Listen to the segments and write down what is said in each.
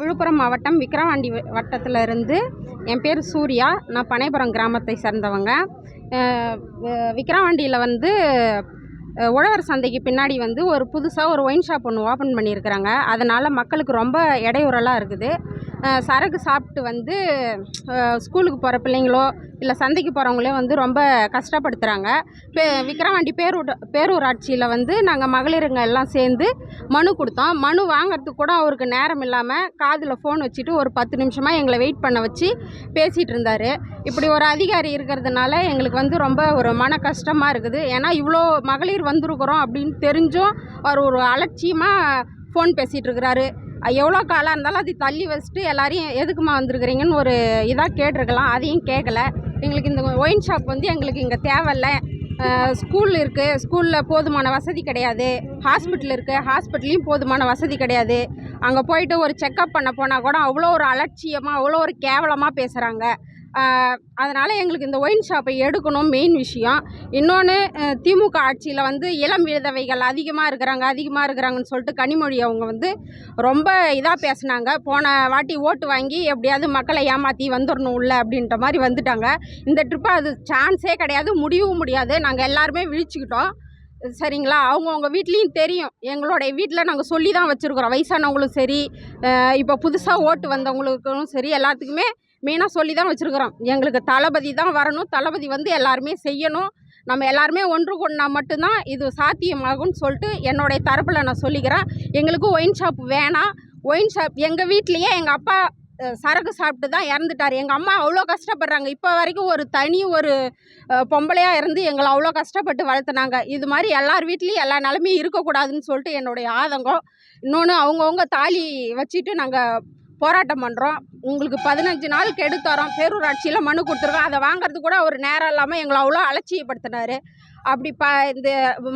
விழுப்புரம் மாவட்டம் விக்கிரவாண்டி வட்டத்தில் இருந்து என் பேர் சூர்யா. நான் பனைபுரம் கிராமத்தை சேர்ந்தவங்க. விக்கிரவாண்டியில் வந்து உழவர் சந்தைக்கு பின்னாடி வந்து ஒரு புதுசாக ஒரு ஒயின் ஷாப் ஒன்று ஓப்பன் பண்ணியிருக்கிறாங்க. அதனால் மக்களுக்கு ரொம்ப இடையூறலாக இருக்குது. சரக்கு சாப்பிட்டு வந்து ஸ்கூலுக்கு போகிற பிள்ளைங்களோ இல்லை சந்தைக்கு போகிறவங்களே வந்து ரொம்ப கஷ்டப்படுத்துகிறாங்க பே விக்கிரவாண்டி பேரூர் பேரூராட்சியில் வந்து நாங்கள் மகளிருங்க எல்லாம் சேர்ந்து மனு கொடுத்தோம். மனு வாங்குறதுக்கு கூட அவருக்கு நேரம் இல்லாமல் காதில் ஃபோன் வச்சுட்டு ஒரு பத்து நிமிஷமாக எங்களை வெயிட் பண்ண வச்சு பேசிகிட்டு இருந்தார். இப்படி ஒரு அதிகாரி இருக்கிறதுனால எங்களுக்கு வந்து ரொம்ப ஒரு மன கஷ்டமாக இருக்குது. ஏன்னா இவ்வளோ மகளிர் வந்திருக்கிறோம் அப்படின்னு தெரிஞ்சும் அவர் ஒரு அலட்சியமாக ஃபோன் பேசிகிட்டு இருக்கிறாரு. எவ்வளோ காலம் இருந்தாலும் அதை தள்ளி வச்சுட்டு எல்லாரையும் எதுக்குமா வந்திருக்கிறீங்கன்னு ஒரு இதாக கேட்டிருக்கலாம். அதையும் கேட்கல எங்களுக்கு இந்த ஒயின் ஷாப் வந்து எங்களுக்கு இங்கே தேவையில்லை. ஸ்கூல் இருக்குது ஸ்கூலில் போதுமான வசதி கிடையாது. ஹாஸ்பிட்டல் இருக்குது ஹாஸ்பிட்டல்லையும் போதுமான வசதி கிடையாது. அங்கே போயிட்டு ஒரு செக்கப் பண்ண போனால் கூட அவ்வளோ ஒரு அலட்சியமாக அவ்வளோ ஒரு கேவலமாக பேசுகிறாங்க அதனால் எங்களுக்கு இந்த ஒயின் ஷாப்பை எடுக்கணும் மெயின் விஷயம். இன்னொன்று திமுக ஆட்சியில் வந்து இளம் விதவைகள் அதிகமாக இருக்கிறாங்க அதிகமாக இருக்கிறாங்கன்னு சொல்லிட்டு கனிமொழி அவங்க வந்து ரொம்ப இதாக பேசினாங்க. போன வாட்டி ஓட்டு வாங்கி எப்படியாவது மக்களை ஏமாற்றி வந்துடணும் உள்ள அப்படின்ற மாதிரி வந்துட்டாங்க. இந்த ட்ரிப்பை அது சான்ஸே கிடையாது முடியவும் முடியாது. நாங்கள் எல்லாருமே விழிச்சுக்கிட்டோம். சரிங்களா? அவங்கவுங்க வீட்லேயும் தெரியும். எங்களுடைய வீட்டில் நாங்கள் சொல்லி தான் வச்சுருக்குறோம். வயசானவங்களும் சரி இப்போ புதுசாக ஓட்டு வந்தவங்களுக்கும் சரி எல்லாத்துக்குமே மெயினாக சொல்லி தான் வச்சுருக்குறோம். எங்களுக்கு தளபதி தான் வரணும். தளபதி வந்து எல்லாருமே செய்யணும். நம்ம எல்லாருமே ஒன்று கொண்டா மட்டும்தான் இது சாத்தியமாகும்னு சொல்லிட்டு என்னுடைய தரப்பில் நான் சொல்லிக்கிறேன். எங்களுக்கு ஒயின் ஷாப் வேணாம். ஒயின் ஷாப் எங்கள் வீட்லேயே எங்கள் அப்பா சரக்கு சாப்பிட்டு தான் இறந்துட்டார். எங்கள் அம்மா அவ்வளோ கஷ்டப்படுறாங்க. இப்போ வரைக்கும் ஒரு தனி ஒரு பொம்பளையாக இருந்து எங்களை அவ்வளோ கஷ்டப்பட்டு வளர்த்துனாங்க. இது மாதிரி எல்லார் வீட்லேயும் எல்லா நிலமையும் இருக்கக்கூடாதுன்னு சொல்லிட்டு என்னுடைய ஆதங்கம். இன்னொன்று அவங்கவுங்க தாலி வச்சுட்டு நாங்கள் போராட்டம் பண்ணுறோம் உங்களுக்கு பதினஞ்சு நாள் கெடு தரோம். பேரூராட்சியில் மனு கொடுத்துருக்கோம். அதை வாங்கிறது கூட ஒரு நேரம் இல்லாமல் எங்களை அவ்வளோ அலட்சியப்படுத்தினாரு. அப்படி ப இந்த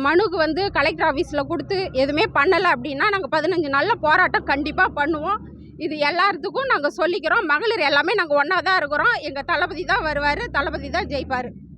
மனுக்கு வந்து கலெக்டர் ஆஃபீஸில் கொடுத்து எதுவுமே பண்ணலை அப்படின்னா நாங்கள் பதினஞ்சு நாளில் போராட்டம் கண்டிப்பாக பண்ணுவோம். இது எல்லாத்துக்கும் நாங்கள் சொல்லிக்கிறோம். மகளிர் எல்லாமே நாங்கள் ஒன்றா தான் இருக்கிறோம். எங்கள் தளபதி தான் வருவார். தளபதி தான் ஜெயிப்பார்.